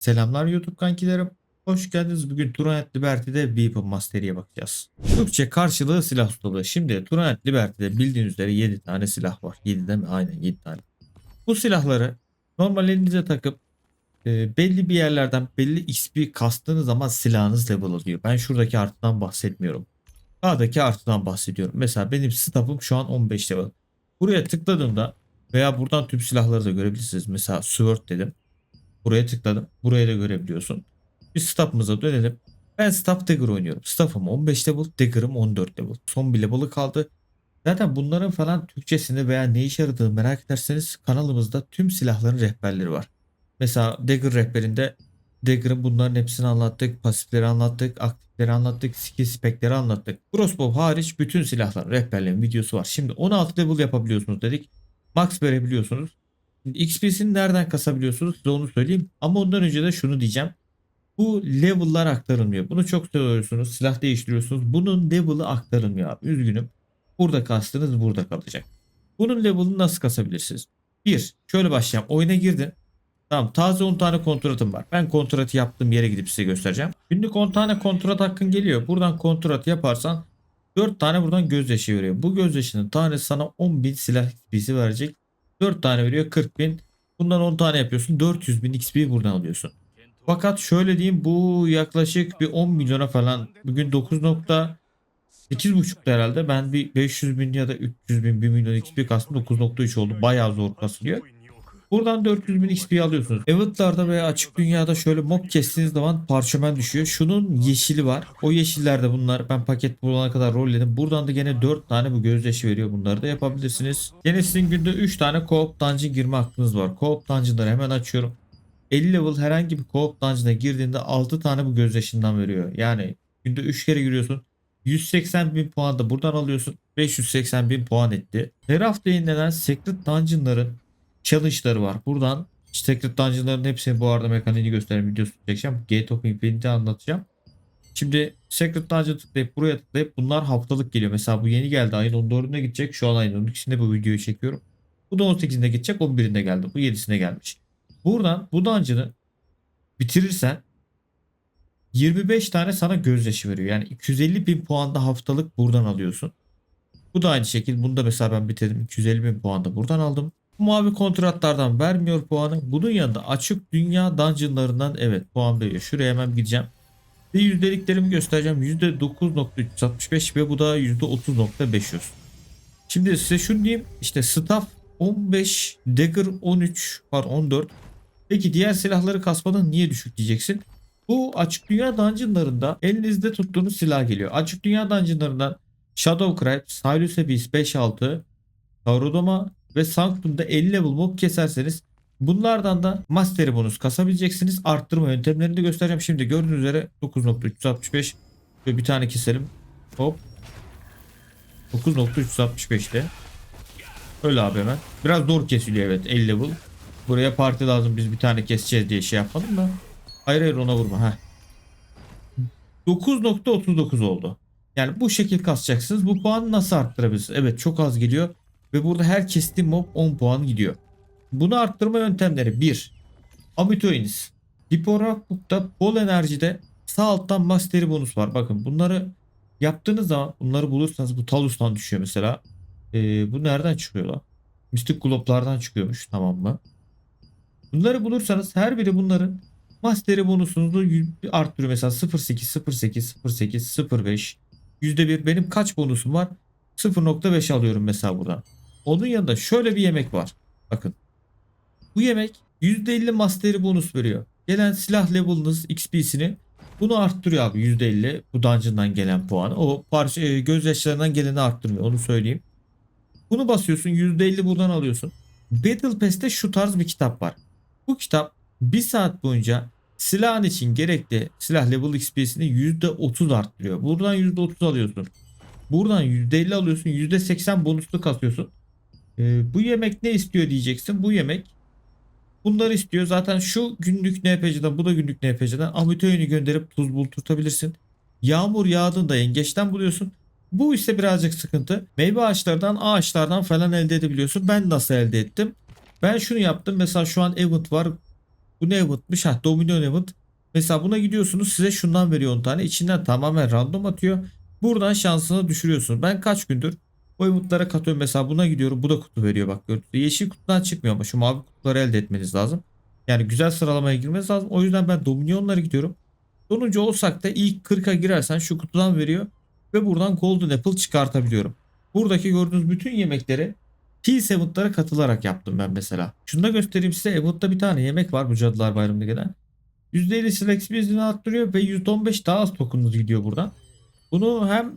Selamlar YouTube kankilerim. Hoş geldiniz. Bugün Turanet Liberty'de Weapon Mastery'e bakacağız. Türkçe karşılığı silah ustalığı. Şimdi Turanet Liberty'de bildiğiniz üzere 7 tane silah var. 7 değil mi? Aynen 7 tane. Bu silahları normal elinize takıp e, belli bir yerlerden belli XP kastığınız zaman silahınız level alıyor. Ben şuradaki artıdan bahsetmiyorum. Sağdaki artıdan bahsediyorum. Mesela benim staff'ım şu an 15 level. Buraya tıkladığımda veya buradan tüm silahları da görebilirsiniz. Mesela Sword dedim. Buraya tıkladım. Buraya da görebiliyorsun. Bir staff'ımıza dönelim. Ben staff dagger oynuyorum. Staff'ım 15 level, dagger'ım 14 level. Son bir level'ı kaldı. Zaten bunların falan Türkçesini veya ne işe yaradığını merak ederseniz kanalımızda tüm silahların rehberleri var. Mesela dagger rehberinde dagger'ın bunların hepsini anlattık. Pasifleri anlattık. Aktifleri anlattık. Skill spekleri anlattık. Crossbow hariç bütün silahların rehberlerin videosu var. Şimdi 16 level yapabiliyorsunuz dedik. Max verebiliyorsunuz. XP'sini nereden kasabiliyorsunuz size onu söyleyeyim. Ama ondan önce de şunu diyeceğim. Bu level'lar aktarılmıyor. Bunu çok söylüyorsunuz. Silah değiştiriyorsunuz. Bunun level'ı aktarılmıyor abi. Üzgünüm. Burada kastınız burada kalacak. Bunun level'ını nasıl kasabilirsiniz? Bir, şöyle başlayalım. Oyuna girdin. Tamam taze 10 tane kontratım var. Ben kontratı yaptığım yere gidip size göstereceğim. Günlük 10 tane kontrat hakkın geliyor. Buradan kontrat yaparsan 4 tane buradan gözyaşı veriyor. Bu gözyaşının tanesi sana 10.000 silah XP'si verecek. 4 tane veriyor 40.000. Bundan 10 tane yapıyorsun. 400.000 XP buradan alıyorsun. Fakat şöyle diyeyim bu yaklaşık bir 10 milyona falan bugün 9.8.5'da herhalde ben bir 500 bin ya da 300 bin 1 milyon XP kastım 9.3 oldu bayağı zor kasılıyor. Buradan 400 bin XP alıyorsunuz. Eventlarda veya açık dünyada şöyle mob kestiğiniz zaman parşömen düşüyor. Şunun yeşili var. O yeşillerde bunlar ben paket bulana kadar rolledim. Buradan da gene 4 tane bu gözyaşı veriyor. Bunları da yapabilirsiniz. Gene sizin günde 3 tane co-op dungeon girme hakkınız var. Co-op dungeonları hemen açıyorum. 50 level herhangi bir co-op dungeon'a girdiğinde 6 tane bu gözyaşından veriyor. Yani günde 3 kere giriyorsun. 180 bin puan da buradan alıyorsun. 580 bin puan etti. Her hafta yayınlanan Secret Dungeon'ların challenge'ları var. Buradan Secret Dungeon'ların hepsini bu arada mekaniğini göstereyim videosu çekeceğim. Gate of Infinity'yi anlatacağım. Şimdi Secret Dungeon tıklayıp buraya tıklayıp bunlar haftalık geliyor. Mesela bu yeni geldi ayın 14'ünde gidecek. Şu an ayın 12'sinde bu videoyu çekiyorum. Bu da 18'inde gidecek 11'inde geldi. Bu 7'sine gelmiş. Buradan bu dungeon'ı bitirirsen 25 tane sana gözyaşı veriyor. Yani 250 bin puanda haftalık buradan alıyorsun. Bu da aynı şekilde. Bunu da mesela ben bitirdim. 250 bin puanda buradan aldım. Mavi kontratlardan vermiyor puanı. Bunun yanında açık dünya dungeonlarından evet puan veriyor. Şuraya hemen gideceğim. Ve yüzdeliklerimi göstereceğim. %9.365 ve bu da %30.500. Şimdi size şunu diyeyim. İşte staff 15, dagger 13 var 14. Peki diğer silahları kasmadan niye düşük diyeceksin? Bu açık dünya dungeonlarında elinizde tuttuğunuz silah geliyor. Açık dünya dungeonlarından Shadow Cry, Silus Abyss 5-6, Saurodoma ve Sanctum'da 50 level mob keserseniz bunlardan da Mastery bonus kasabileceksiniz. Arttırma yöntemlerini de göstereceğim. Şimdi gördüğünüz üzere 9.365 ve bir tane keselim. Hop. 9.365'te. Öyle abi hemen. Biraz zor kesiliyor evet 50 level. Buraya parti lazım biz bir tane keseceğiz diye şey yapmadım da. Hayır hayır ona vurma. Heh. 9.39 oldu. Yani bu şekil kasacaksınız. Bu puanı nasıl arttırabilirsiniz? Evet çok az geliyor. Ve burada her kestiğim mob 10 puan gidiyor. Bunu arttırma yöntemleri 1. Amitoinis. Hiporakbuk'ta bol enerjide sağ alttan mastery bonus var. Bakın bunları yaptığınız zaman bunları bulursanız bu Talus'tan düşüyor mesela. Ee, bu nereden çıkıyor lan? Mystic Globe'lardan çıkıyormuş tamam mı? Bunları bulursanız her biri bunların Mastery bonusunuzu arttırıyor. Mesela 0.8, 0.8, 0.8, 0.5. %1 benim kaç bonusum var? 0.5 alıyorum mesela buradan. Onun yanında şöyle bir yemek var. Bakın. Bu yemek %50 mastery bonus veriyor. Gelen silah level'ınız XP'sini bunu arttırıyor abi %50 bu dungeon'dan gelen puanı. O parça e, gözyaşlarından geleni arttırmıyor onu söyleyeyim. Bunu basıyorsun %50 buradan alıyorsun. Battle Pass'te şu tarz bir kitap var. Bu kitap bir saat boyunca silahın için gerekli silah level XP'sini %30 arttırıyor. Buradan %30 alıyorsun. Buradan %50 alıyorsun. %80 bonuslu kasıyorsun. Ee, bu yemek ne istiyor diyeceksin. Bu yemek bunları istiyor. Zaten şu günlük NPC'den bu da günlük NPC'den Amitöyünü gönderip tuz bul tutabilirsin. Yağmur yağdığında yengeçten buluyorsun. Bu ise birazcık sıkıntı. Meyve ağaçlardan, ağaçlardan falan elde edebiliyorsun. Ben nasıl elde ettim? Ben şunu yaptım. Mesela şu an event var. Bu ne eventmiş? Ha Dominion event. Mesela buna gidiyorsunuz size şundan veriyor 10 tane. İçinden tamamen random atıyor. Buradan şansını düşürüyorsunuz. Ben kaç gündür o eventlara katıyorum. Mesela buna gidiyorum. Bu da kutu veriyor bak. gördünüz mü? Yeşil kutudan çıkmıyor ama şu mavi kutuları elde etmeniz lazım. Yani güzel sıralamaya girmeniz lazım. O yüzden ben Dominion'lara gidiyorum. Sonuncu olsak da ilk 40'a girersen şu kutudan veriyor. Ve buradan Golden Apple çıkartabiliyorum. Buradaki gördüğünüz bütün yemekleri Peace Event'lara katılarak yaptım ben mesela. Şunu da göstereyim size. Event'ta bir tane yemek var bu Cadılar Bayramı'nda gelen. %50 Select Bizini arttırıyor ve %15 daha az tokenunuz gidiyor buradan. Bunu hem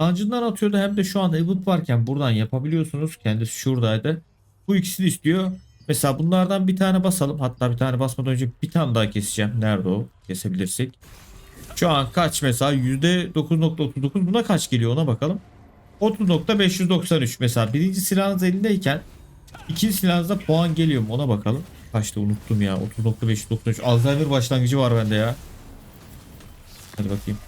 Dungeon'dan atıyordu hem de şu anda Event varken buradan yapabiliyorsunuz. Kendisi şuradaydı. Bu ikisini istiyor. Mesela bunlardan bir tane basalım. Hatta bir tane basmadan önce bir tane daha keseceğim. Nerede o? Kesebilirsek. Şu an kaç mesela? %9.39 buna kaç geliyor ona bakalım. 30.593 mesela birinci silahınız elindeyken ikinci silahınızda puan geliyor mu ona bakalım. Kaçtı unuttum ya 30.593 Alzheimer başlangıcı var bende ya. Hadi bakayım.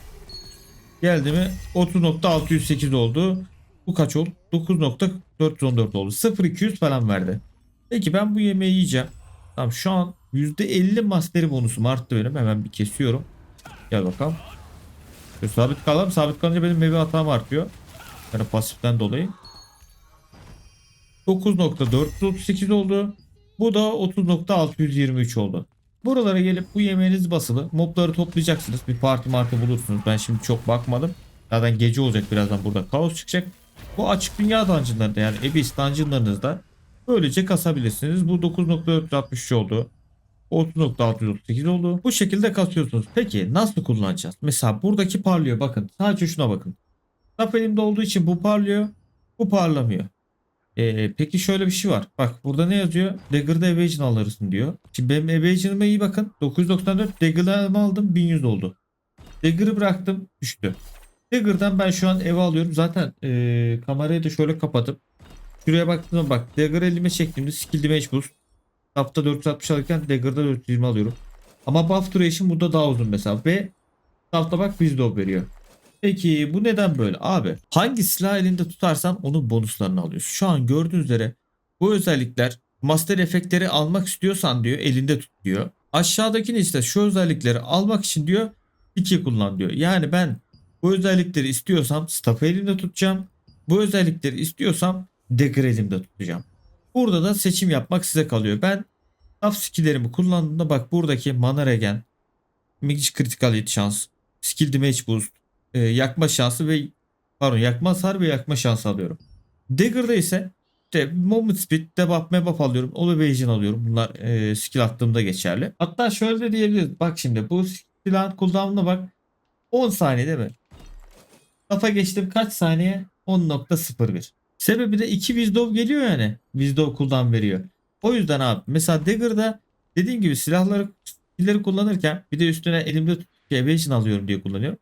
Geldi mi 30.608 oldu. Bu kaç oldu? 9.414 oldu. 0.200 falan verdi. Peki ben bu yemeği yiyeceğim. Tamam şu an %50 masteri bonusum arttı benim. Hemen bir kesiyorum. Gel bakalım. Şöyle sabit kalalım. Sabit kalınca benim meyve hatam artıyor. Yani pasiften dolayı. 9.438 oldu. Bu da 30.623 oldu. Buralara gelip bu yemeğiniz basılı. Mobları toplayacaksınız. Bir parti marka bulursunuz. Ben şimdi çok bakmadım. Zaten gece olacak birazdan burada kaos çıkacak. Bu açık dünya dungeonlarında yani Abyss dungeonlarınızda böylece kasabilirsiniz. Bu 9.463 oldu. 30.638 oldu. Bu şekilde kasıyorsunuz. Peki nasıl kullanacağız? Mesela buradaki parlıyor bakın. Sadece şuna bakın. Tap elimde olduğu için bu parlıyor. Bu parlamıyor. Ee, peki şöyle bir şey var. Bak burada ne yazıyor? Dagger'da evasion alırsın diyor. Şimdi benim evasion'ıma iyi bakın. 994 Dagger'ı aldım 1100 oldu. Dagger'ı bıraktım düştü. Dagger'dan ben şu an eve alıyorum. Zaten ee, kamerayı da şöyle kapatıp şuraya baktığımda bak Dagger elime çektiğimde skill damage boost. Tapta 460 alırken Dagger'da 420 alıyorum. Ama buff duration burada daha uzun mesela. Ve tapta bak wisdom veriyor. Peki bu neden böyle? Abi hangi silah elinde tutarsan onun bonuslarını alıyorsun. Şu an gördüğünüz üzere bu özellikler master efektleri almak istiyorsan diyor elinde tut diyor. Aşağıdakini ise şu özellikleri almak için diyor iki kullan diyor. Yani ben bu özellikleri istiyorsam staff'ı elimde tutacağım. Bu özellikleri istiyorsam dagger elimde tutacağım. Burada da seçim yapmak size kalıyor. Ben staff skill'lerimi kullandığımda bak buradaki mana regen, magic critical hit şans, skill damage boost, e, yakma şansı ve pardon yakma hasar ve yakma şansı alıyorum. Dagger'da ise işte moment speed, debuff, mebuff alıyorum. Evasion alıyorum. Bunlar e, skill attığımda geçerli. Hatta şöyle de diyebiliriz. Bak şimdi bu silahın cooldown'una bak. 10 saniye değil mi? Kafa geçtim kaç saniye? 10.01. Sebebi de 2 Wisdom geliyor yani. Wisdom cooldown veriyor. O yüzden abi mesela Dagger'da dediğim gibi silahları skill'leri kullanırken bir de üstüne elimde evasion alıyorum diye kullanıyorum.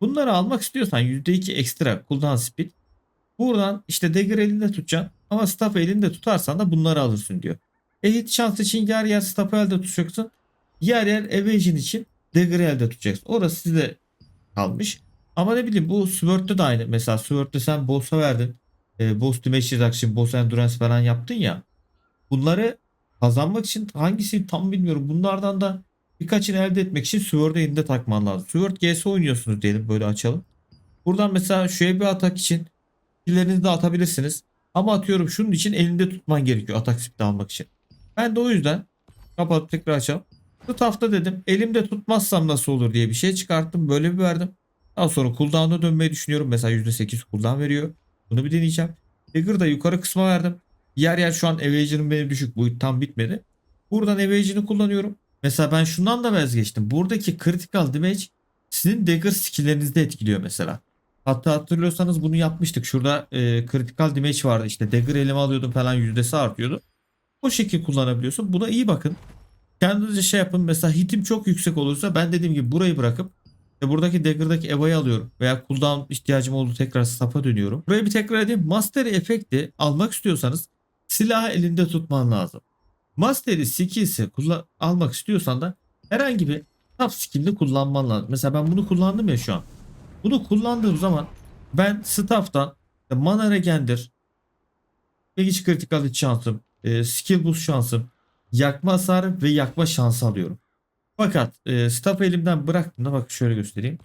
Bunları almak istiyorsan %2 ekstra cooldown speed. Buradan işte dagger elinde tutacaksın ama staff elinde tutarsan da bunları alırsın diyor. E hit şans için yer yer staff'ı elde tutacaksın. Yer yer evasion için dagger'ı elde tutacaksın. Orası size kalmış. Ama ne bileyim bu Sword'da da aynı. Mesela Sword'da sen boss'a verdin. E, boss damage reduction, boss endurance falan yaptın ya. Bunları kazanmak için hangisi tam bilmiyorum. Bunlardan da Birkaçını elde etmek için Sword'u elinde takman lazım. Sword GS oynuyorsunuz diyelim böyle açalım. Buradan mesela şöyle bir atak için skill'lerinizi de atabilirsiniz. Ama atıyorum şunun için elinde tutman gerekiyor atak speed almak için. Ben de o yüzden kapatıp tekrar açalım. Staff'ta dedim elimde tutmazsam nasıl olur diye bir şey çıkarttım. Böyle bir verdim. Daha sonra cooldown'a dönmeyi düşünüyorum. Mesela %8 cooldown veriyor. Bunu bir deneyeceğim. Dagger'da yukarı kısma verdim. Yer yer şu an evasion'ım benim düşük. Bu tam bitmedi. Buradan evasion'ı kullanıyorum. Mesela ben şundan da vazgeçtim. Buradaki critical damage sizin dagger skill'lerinizde etkiliyor mesela. Hatta hatırlıyorsanız bunu yapmıştık. Şurada e, critical damage vardı. İşte dagger elime alıyordum falan yüzdesi artıyordu. O şekilde kullanabiliyorsun. Buna iyi bakın. Kendinize şey yapın. Mesela hitim çok yüksek olursa ben dediğim gibi burayı bırakıp e, buradaki dagger'daki eva'yı alıyorum. Veya cooldown ihtiyacım oldu tekrar staff'a dönüyorum. Burayı bir tekrar edeyim. Master efekti almak istiyorsanız silahı elinde tutman lazım. Master'i skills'i almak istiyorsan da herhangi bir top skill'ini kullanman lazım. Mesela ben bunu kullandım ya şu an. Bunu kullandığım zaman ben staff'tan e, mana regendir, magic critical hit şansım, e, skill boost şansım, yakma hasarı ve yakma şansı alıyorum. Fakat e, staff elimden bıraktığımda bak şöyle göstereyim.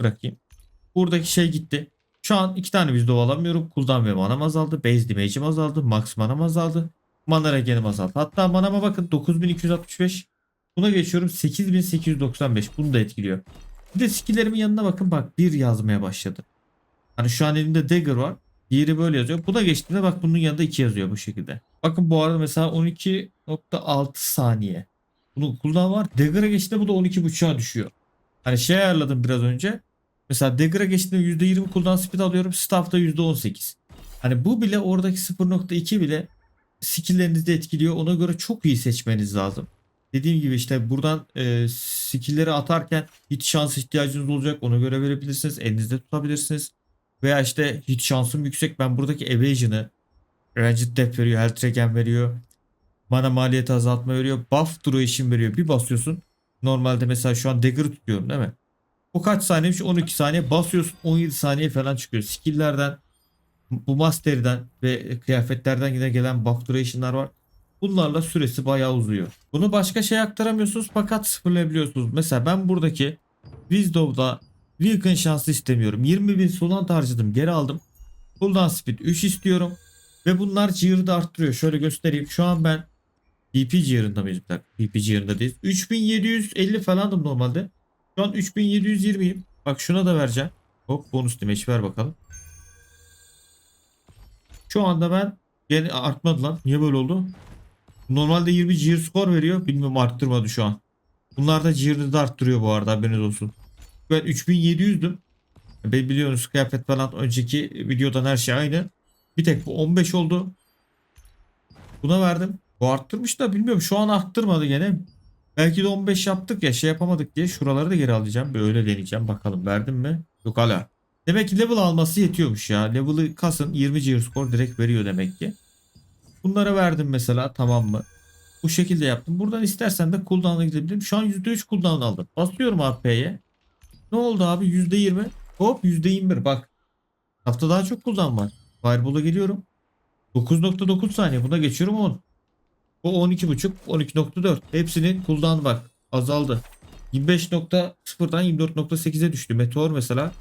Bırakayım. Buradaki şey gitti. Şu an iki tane Wisdom alamıyorum. Cooldown ve manam azaldı. Base damage'im azaldı. Max manam azaldı. Mana regenim azaldı. Hatta manama bakın 9265. Buna geçiyorum 8895. Bunu da etkiliyor. Bir de skill'lerimin yanına bakın bak bir yazmaya başladı. Hani şu an elimde dagger var. Diğeri böyle yazıyor. Buna geçtiğimde bak bunun yanında 2 yazıyor bu şekilde. Bakın bu arada mesela 12.6 saniye. Bunun cooldown var. Dagger'a geçtiğinde bu da 12.5'a düşüyor. Hani şey ayarladım biraz önce. Mesela Dagger'a geçtiğinde %20 cooldown speed alıyorum. Staff'ta %18. Hani bu bile oradaki 0.2 bile skill'lerinizi etkiliyor. Ona göre çok iyi seçmeniz lazım. Dediğim gibi işte buradan e, skill'leri atarken hiç şans ihtiyacınız olacak. Ona göre verebilirsiniz. Elinizde tutabilirsiniz. Veya işte hiç şansım yüksek. Ben buradaki evasion'ı Ranged Depth veriyor. Health Regen veriyor. Mana maliyeti azaltma veriyor. Buff duration veriyor. Bir basıyorsun. Normalde mesela şu an Dagger'ı tutuyorum değil mi? O kaç saniyeymiş? 12 saniye. Basıyorsun 17 saniye falan çıkıyor. Skill'lerden bu master'den ve kıyafetlerden yine gelen buff duration'lar var. Bunlarla süresi bayağı uzuyor. Bunu başka şeye aktaramıyorsunuz fakat sıfırlayabiliyorsunuz. Mesela ben buradaki Wisdom'da Wilkin şansı istemiyorum. 20 bin solant harcadım geri aldım. Cooldown speed 3 istiyorum. Ve bunlar Gear'ı da arttırıyor. Şöyle göstereyim. Şu an ben PP Gear'ında mıyız? PP Gear'ında değiliz. 3750 falandım normalde. Şu an 3720'yim. Bak şuna da vereceğim. Hop bonus damage ver bakalım. Şu anda ben gene artmadı lan. Niye böyle oldu? Normalde 20 gear skor veriyor. Bilmiyorum arttırmadı şu an. Bunlar da gear'ı da arttırıyor bu arada haberiniz olsun. Ben 3700'düm. Ben biliyorsunuz kıyafet falan önceki videodan her şey aynı. Bir tek bu 15 oldu. Buna verdim. Bu arttırmış da bilmiyorum şu an arttırmadı gene. Belki de 15 yaptık ya şey yapamadık diye şuraları da geri alacağım. Böyle deneyeceğim bakalım verdim mi? Yok hala. Demek ki level alması yetiyormuş ya. Level'ı kasın 20 gear score direkt veriyor demek ki. Bunlara verdim mesela tamam mı? Bu şekilde yaptım. Buradan istersen de cooldown'a gidebilirim. Şu an %3 cooldown aldım. Basıyorum AP'ye. Ne oldu abi? %20. Hop %21 bak. Hafta daha çok cooldown var. Fireball'a geliyorum. 9.9 saniye. Buna geçiyorum 10. Bu 12.5, 12.4. Hepsinin cooldown bak. Azaldı. 25.0'dan 24.8'e düştü. Meteor mesela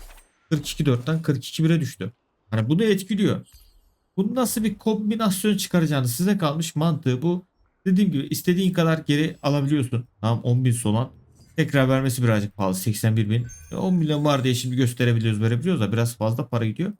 42.4'ten 42.1'e düştü. Hani bunu etkiliyor. Bunu nasıl bir kombinasyon çıkaracağını size kalmış mantığı bu. Dediğim gibi istediğin kadar geri alabiliyorsun. Tamam 10.000 solan. Tekrar vermesi birazcık pahalı. 81.000. 10 milyon var diye şimdi gösterebiliyoruz verebiliyoruz da biraz fazla para gidiyor.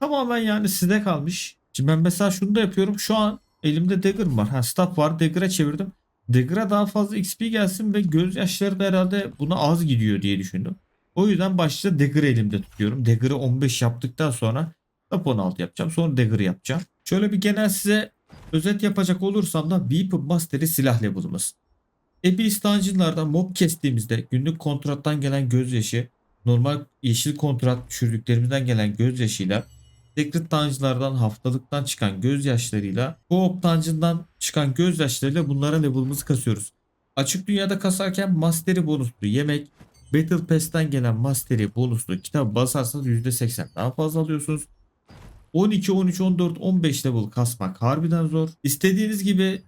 Tamamen yani size kalmış. Şimdi ben mesela şunu da yapıyorum. Şu an elimde dagger var. Ha staff var. Dagger'a çevirdim. Dagger'a daha fazla XP gelsin ve gözyaşları da herhalde buna az gidiyor diye düşündüm. O yüzden başta Dagger'ı elimde tutuyorum. Dagger'ı 15 yaptıktan sonra Top 16 yapacağım. Sonra Dagger'ı yapacağım. Şöyle bir genel size özet yapacak olursam da Weapon Master'i silah level'ımız. Abyss Dungeon'lardan mob kestiğimizde günlük kontrattan gelen gözyaşı, normal yeşil kontrat düşürdüklerimizden gelen gözyaşıyla Secret Dungeon'lardan haftalıktan çıkan gözyaşlarıyla Co-op Dungeon'dan çıkan gözyaşlarıyla bunlara level'ımızı kasıyoruz. Açık dünyada kasarken Master'i bonuslu yemek, Battle Pass'ten gelen Master'i bonuslu kitap basarsanız %80 daha fazla alıyorsunuz. 12, 13, 14, 15 level kasmak harbiden zor. İstediğiniz gibi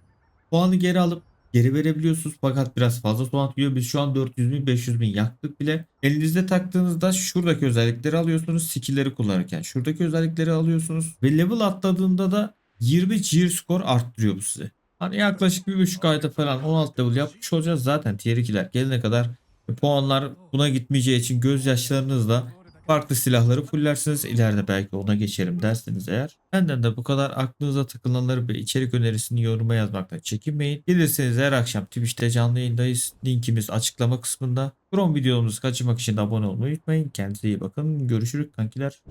puanı geri alıp geri verebiliyorsunuz fakat biraz fazla soğan yiyor. Biz şu an 400 bin 500 bin yaktık bile. Elinizde taktığınızda şuradaki özellikleri alıyorsunuz. Skill'leri kullanırken şuradaki özellikleri alıyorsunuz. Ve level atladığında da 20 gear score arttırıyor bu size. Hani yaklaşık bir buçuk ayda falan 16 level yapmış olacağız. Zaten tier 2'ler gelene kadar puanlar buna gitmeyeceği için gözyaşlarınızla farklı silahları fullersiniz. İleride belki ona geçerim derseniz eğer. Benden de bu kadar aklınıza takılanları ve içerik önerisini yoruma yazmaktan çekinmeyin. Gelirseniz her akşam Twitch'te canlı yayındayız. Linkimiz açıklama kısmında. Chrome videomuzu kaçırmak için de abone olmayı unutmayın. Kendinize iyi bakın. Görüşürüz kankiler.